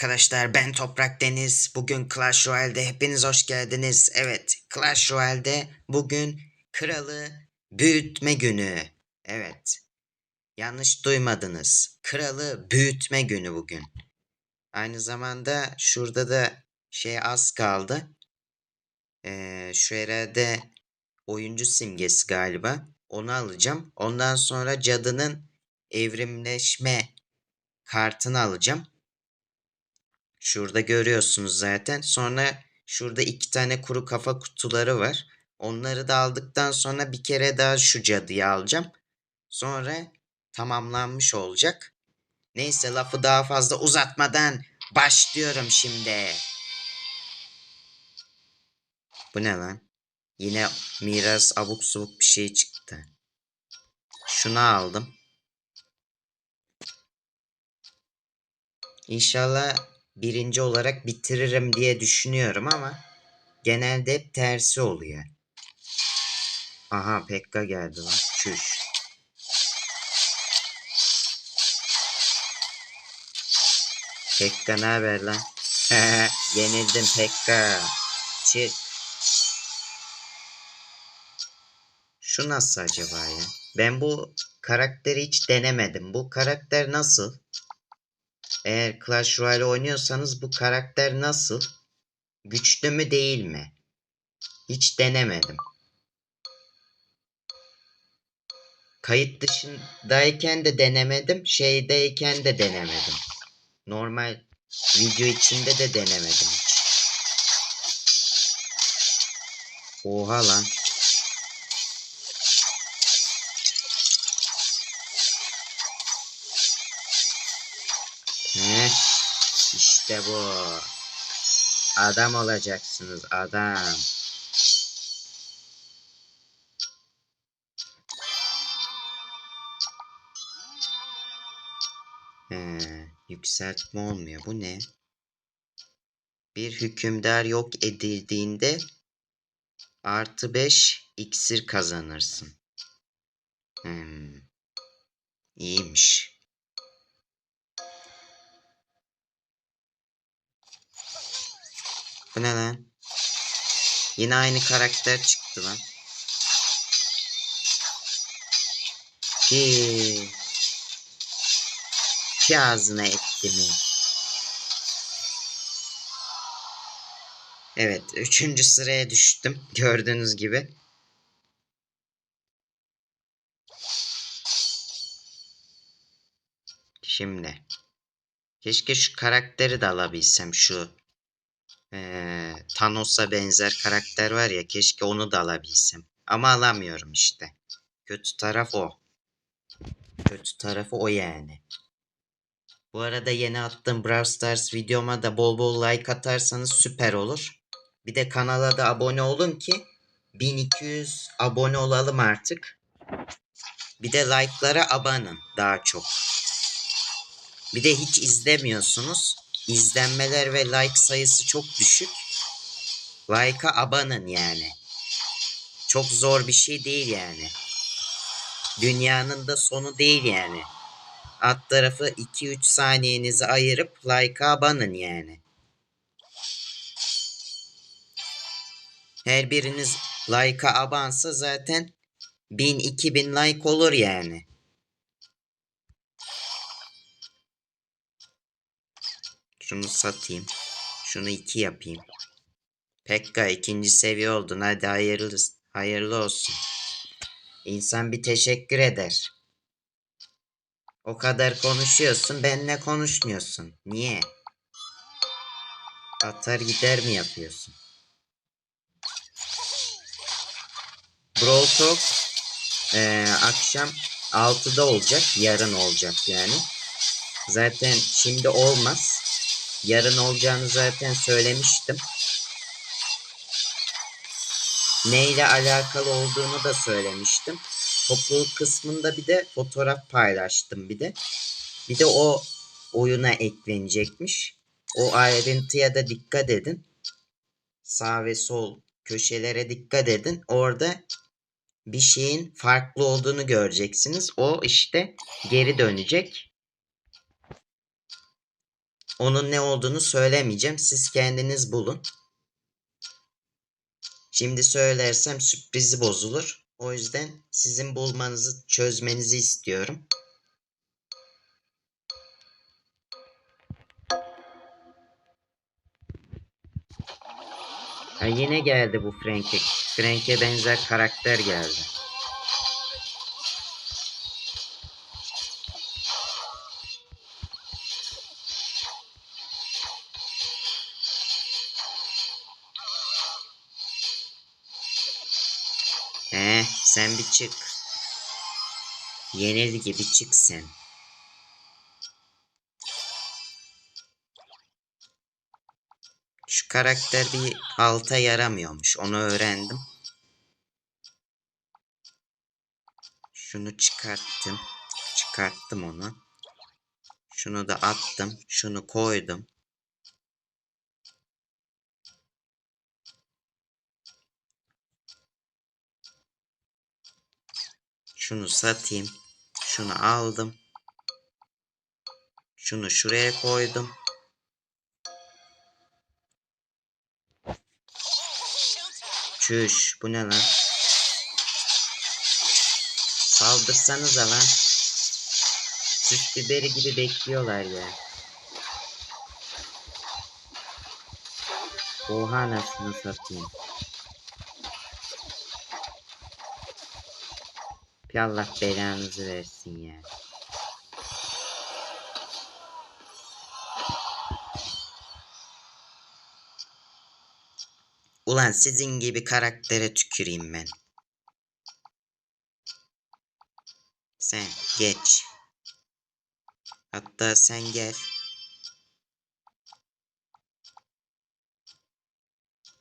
arkadaşlar ben Toprak Deniz. Bugün Clash Royale'de hepiniz hoş geldiniz. Evet Clash Royale'de bugün kralı büyütme günü. Evet. Yanlış duymadınız. Kralı büyütme günü bugün. Aynı zamanda şurada da şey az kaldı. Ee, şu herhalde oyuncu simgesi galiba. Onu alacağım. Ondan sonra cadının evrimleşme kartını alacağım. Şurada görüyorsunuz zaten. Sonra şurada iki tane kuru kafa kutuları var. Onları da aldıktan sonra bir kere daha şu cadıyı alacağım. Sonra tamamlanmış olacak. Neyse lafı daha fazla uzatmadan başlıyorum şimdi. Bu ne lan? Yine miras abuk subuk bir şey çıktı. Şunu aldım. İnşallah birinci olarak bitiririm diye düşünüyorum ama genelde hep tersi oluyor. Aha Pekka geldi lan. Çüş. Pekka ne haber lan? Yenildim Pekka. Çık. Şu nasıl acaba ya? Ben bu karakteri hiç denemedim. Bu karakter nasıl? Eğer Clash Royale oynuyorsanız bu karakter nasıl? Güçlü mü değil mi? Hiç denemedim. Kayıt dışındayken de denemedim, şeydeyken de denemedim. Normal video içinde de denemedim. Oha lan. Heh, işte bu. Adam olacaksınız adam. He, yükseltme olmuyor. Bu ne? Bir hükümdar yok edildiğinde artı 5 iksir kazanırsın. Hmm. İyiymiş. Bu ne lan? Yine aynı karakter çıktı lan. Pi. Pi ağzına etti mi? Evet. Üçüncü sıraya düştüm. Gördüğünüz gibi. Şimdi. Keşke şu karakteri de alabilsem. Şu ee, Thanos'a benzer karakter var ya keşke onu da alabilsem. Ama alamıyorum işte. Kötü taraf o. Kötü tarafı o yani. Bu arada yeni attığım Brawl Stars videoma da bol bol like atarsanız süper olur. Bir de kanala da abone olun ki 1200 abone olalım artık. Bir de like'lara abanın daha çok. Bir de hiç izlemiyorsunuz izlenmeler ve like sayısı çok düşük. Like'a abanın yani. Çok zor bir şey değil yani. Dünyanın da sonu değil yani. Alt tarafı 2-3 saniyenizi ayırıp like'a abanın yani. Her biriniz like'a abansa zaten 1000-2000 like olur yani. Şunu satayım. Şunu iki yapayım. Pekka ikinci seviye oldun. Hadi hayırlı, hayırlı olsun. İnsan bir teşekkür eder. O kadar konuşuyorsun benle konuşmuyorsun. Niye? Atar gider mi yapıyorsun? Brawl Talk e, akşam 6'da olacak. Yarın olacak yani. Zaten şimdi olmaz. Yarın olacağını zaten söylemiştim. Neyle alakalı olduğunu da söylemiştim. Topluluk kısmında bir de fotoğraf paylaştım bir de. Bir de o oyuna eklenecekmiş. O ayrıntıya da dikkat edin. Sağ ve sol köşelere dikkat edin. Orada bir şeyin farklı olduğunu göreceksiniz. O işte geri dönecek. Onun ne olduğunu söylemeyeceğim. Siz kendiniz bulun. Şimdi söylersem sürprizi bozulur. O yüzden sizin bulmanızı, çözmenizi istiyorum. Ha yine geldi bu Frank'e. Frank'e benzer karakter geldi. Sen bir çık. Yenil gibi çık sen. Şu karakter bir alta yaramıyormuş. Onu öğrendim. Şunu çıkarttım. Çıkarttım onu. Şunu da attım. Şunu koydum. Şunu satayım. Şunu aldım. Şunu şuraya koydum. Çüş bu ne lan? Saldırsanıza lan. Süs biberi gibi bekliyorlar ya. Oha anasını satayım. Bir Allah belanızı versin ya. Ulan sizin gibi karaktere tüküreyim ben. Sen geç. Hatta sen gel.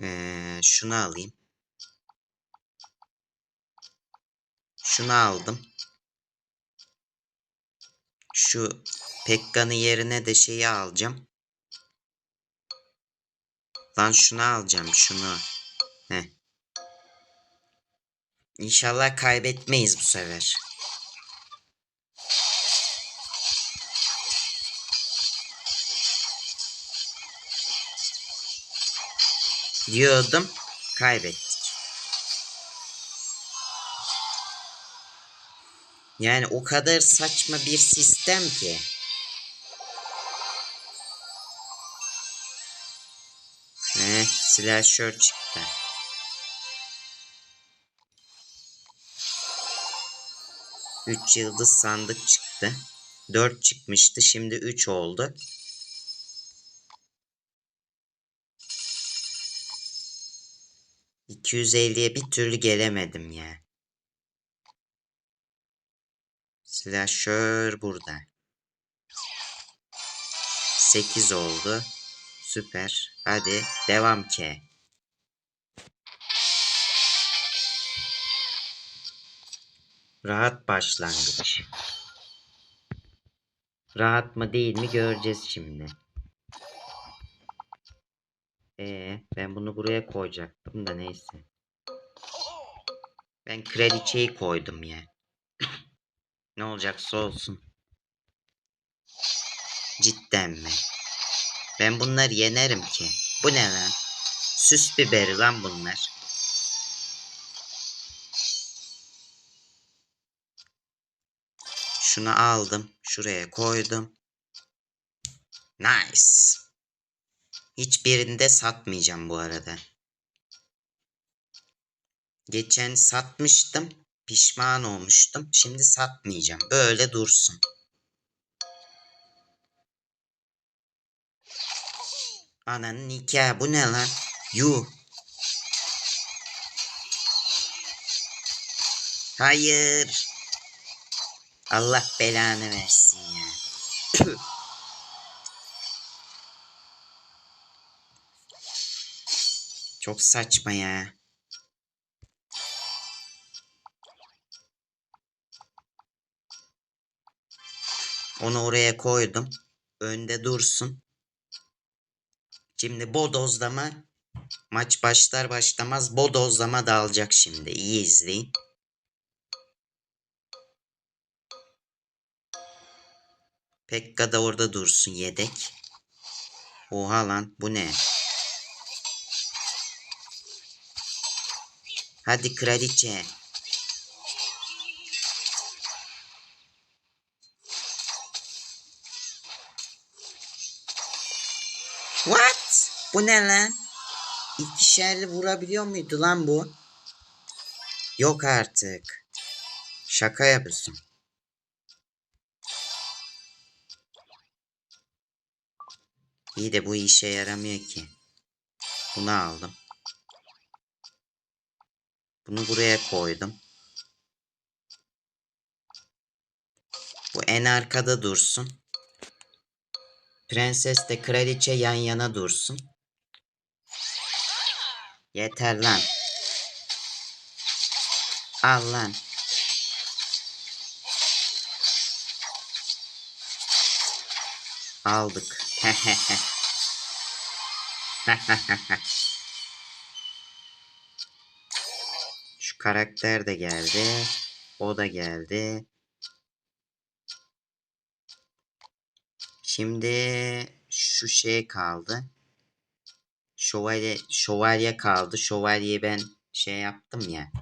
Ee, şunu alayım. Şunu aldım. Şu Pekka'nın yerine de şeyi alacağım. Lan şunu alacağım şunu. Heh. İnşallah kaybetmeyiz bu sefer. Diyordum kaybettik. Yani o kadar saçma bir sistem ki. Ne? Slasher çıktı. Üç yıldız sandık çıktı. Dört çıkmıştı. Şimdi üç oldu. İki yüz elliye bir türlü gelemedim ya. Slasher burada. 8 oldu. Süper. Hadi devam ki. Rahat başlangıç. Rahat mı değil mi göreceğiz şimdi. Ee, ben bunu buraya koyacaktım da neyse. Ben kraliçeyi koydum ya. Ne olacaksa olsun. Cidden mi? Ben bunları yenerim ki. Bu ne lan? Süs biberi lan bunlar. Şunu aldım. Şuraya koydum. Nice. Hiçbirinde satmayacağım bu arada. Geçen satmıştım. Pişman olmuştum. Şimdi satmayacağım. Böyle dursun. Ananın nikahı bu ne lan? Yuh. Hayır. Allah belanı versin ya. Çok saçma ya. Onu oraya koydum. Önde dursun. Şimdi bodozlama maç başlar başlamaz bodozlama dağılacak şimdi. İyi izleyin. Pekka da orada dursun yedek. Oha lan bu ne? Hadi kraliçe. What? Bu ne lan? İkişerli vurabiliyor muydu lan bu? Yok artık. Şaka yapıyorsun. İyi de bu işe yaramıyor ki. Bunu aldım. Bunu buraya koydum. Bu en arkada dursun. Prenses de kraliçe yan yana dursun. Yeter lan. Al lan. Aldık. Şu karakter de geldi. O da geldi. Şimdi şu şey kaldı. Şövalye, şövalye kaldı. Şövalyeyi ben şey yaptım ya.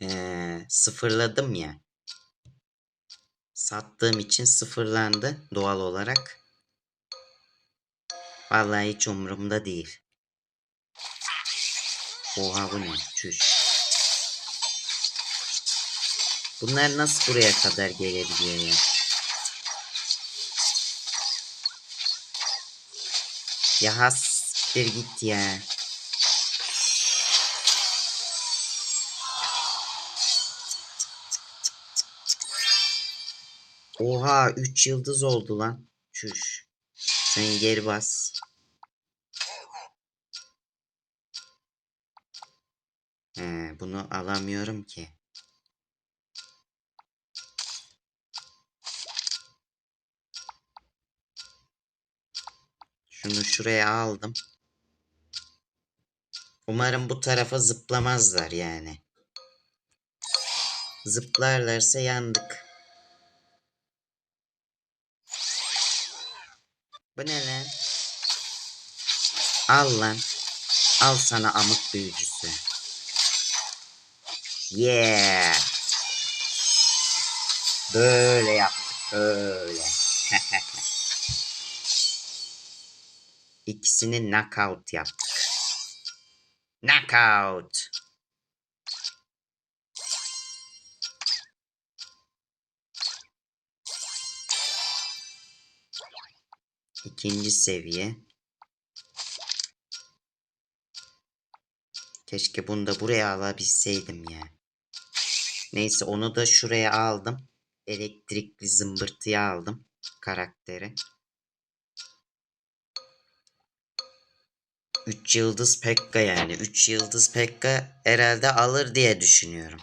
Eee, sıfırladım ya. Sattığım için sıfırlandı doğal olarak. Vallahi hiç umurumda değil. Oha bu ne? Çüş. Bunlar nasıl buraya kadar gelebiliyor ya? Ya has bir git ya. Oha 3 yıldız oldu lan. Çüş. Sen geri bas. He, bunu alamıyorum ki. Şunu şuraya aldım. Umarım bu tarafa zıplamazlar yani. Zıplarlarsa yandık. Bu ne lan? Al lan. Al sana amık büyücüsü. Yeah. Böyle yaptık. Böyle. İkisini knockout yaptık. Knockout. İkinci seviye. Keşke bunu da buraya alabilseydim ya. Neyse onu da şuraya aldım. Elektrikli zımbırtıyı aldım. Karakteri. 3 yıldız Pekka yani. 3 yıldız Pekka herhalde alır diye düşünüyorum.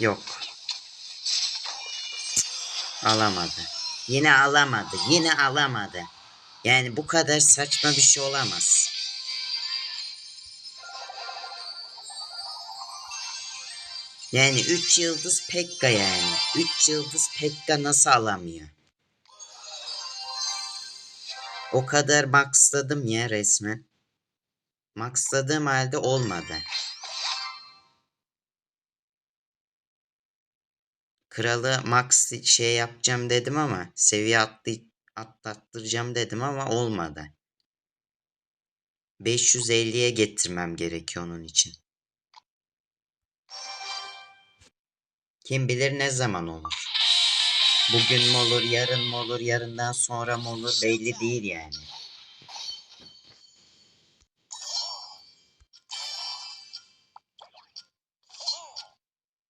Yok. Alamadı. Yine alamadı. Yine alamadı. Yani bu kadar saçma bir şey olamaz. Yani 3 yıldız Pekka yani. 3 yıldız Pekka nasıl alamıyor? O kadar maxladım ya resmen. Maxladığım halde olmadı. Kralı max şey yapacağım dedim ama seviye atlı, atlattıracağım dedim ama olmadı. 550'ye getirmem gerekiyor onun için. Kim bilir ne zaman olur. Bugün mü olur, yarın mı olur, yarından sonra mı olur belli değil yani.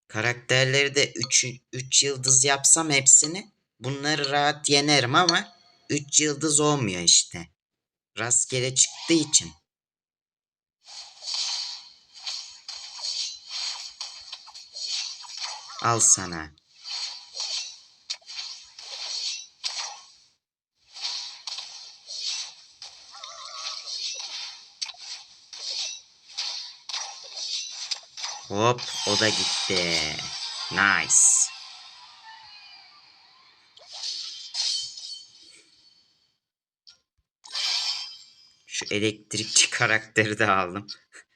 Karakterleri de 3 3 yıldız yapsam hepsini bunları rahat yenerim ama 3 yıldız olmuyor işte. Rastgele çıktığı için. Al sana. Hop o da gitti. Nice. Şu elektrikçi karakteri de aldım.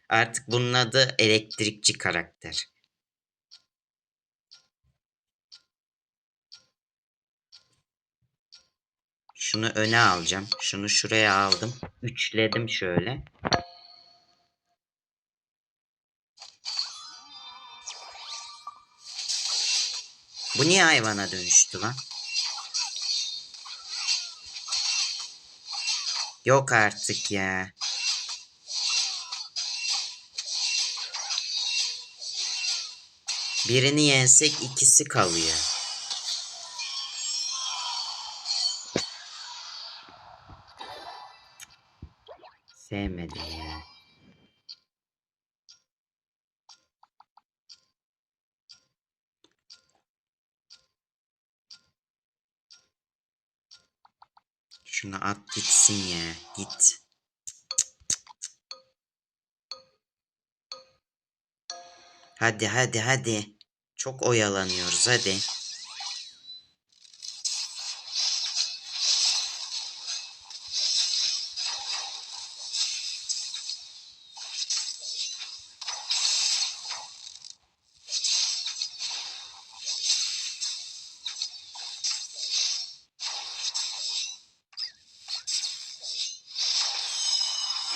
Artık bunun adı elektrikçi karakter. Şunu öne alacağım. Şunu şuraya aldım. Üçledim şöyle. Bu niye hayvana dönüştü lan? Yok artık ya. Birini yensek ikisi kalıyor. Sevmedim ya. Şunu at gitsin ya. Git. Hadi hadi hadi. Çok oyalanıyoruz hadi.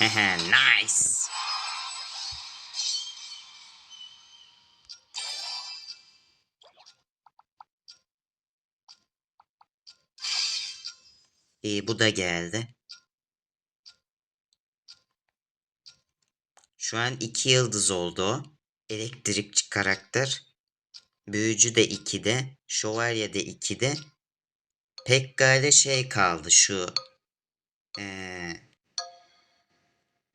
nice. İyi bu da geldi. Şu an iki yıldız oldu. Elektrikçi karakter. Büyücü de 2'de. Şövalye de 2'de. Pekka şey kaldı şu. Ee,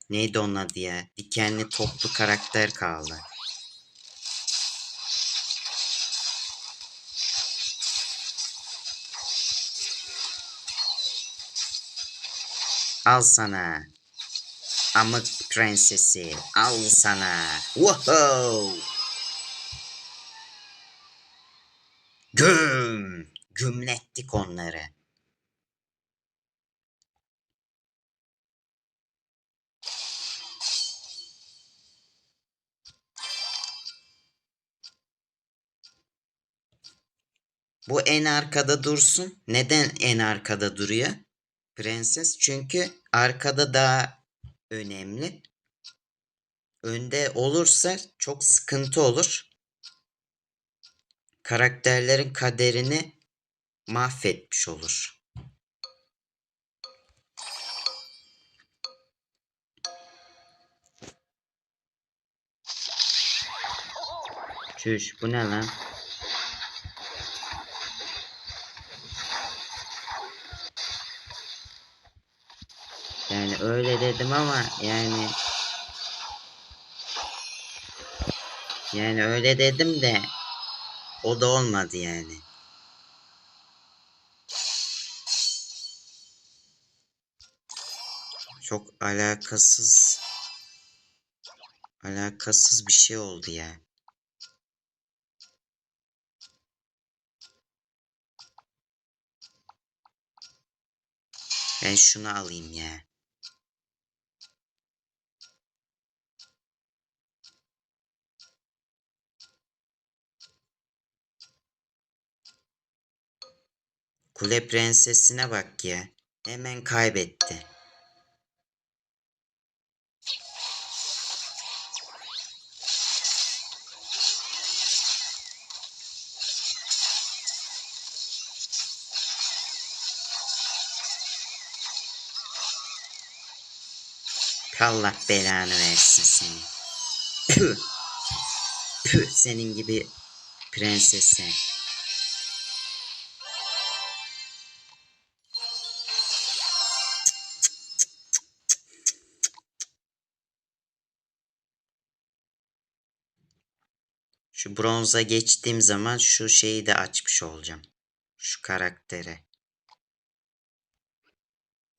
neydi onun adı ya? Dikenli toplu karakter kaldı. Al sana. Amık prensesi. Al sana. Wow. Bu en arkada dursun. Neden en arkada duruyor? Prenses çünkü arkada daha önemli. Önde olursa çok sıkıntı olur. Karakterlerin kaderini mahvetmiş olur. Çüş bu ne lan? Yani öyle dedim ama yani yani öyle dedim de o da olmadı yani. Çok alakasız alakasız bir şey oldu ya. Ben şunu alayım ya. Kule prensesine bak ya. Hemen kaybetti. Allah belanı versin seni. Senin gibi prensese. Şu bronza geçtiğim zaman şu şeyi de açmış olacağım. Şu karaktere.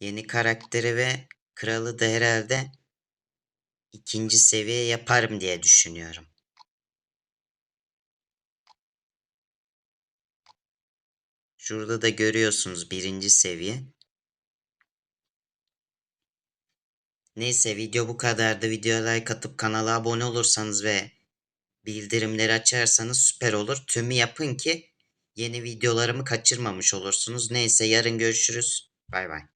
Yeni karakteri ve kralı da herhalde ikinci seviye yaparım diye düşünüyorum. Şurada da görüyorsunuz birinci seviye. Neyse video bu kadardı. Videoya like atıp kanala abone olursanız ve bildirimleri açarsanız süper olur. Tümü yapın ki yeni videolarımı kaçırmamış olursunuz. Neyse yarın görüşürüz. Bay bay.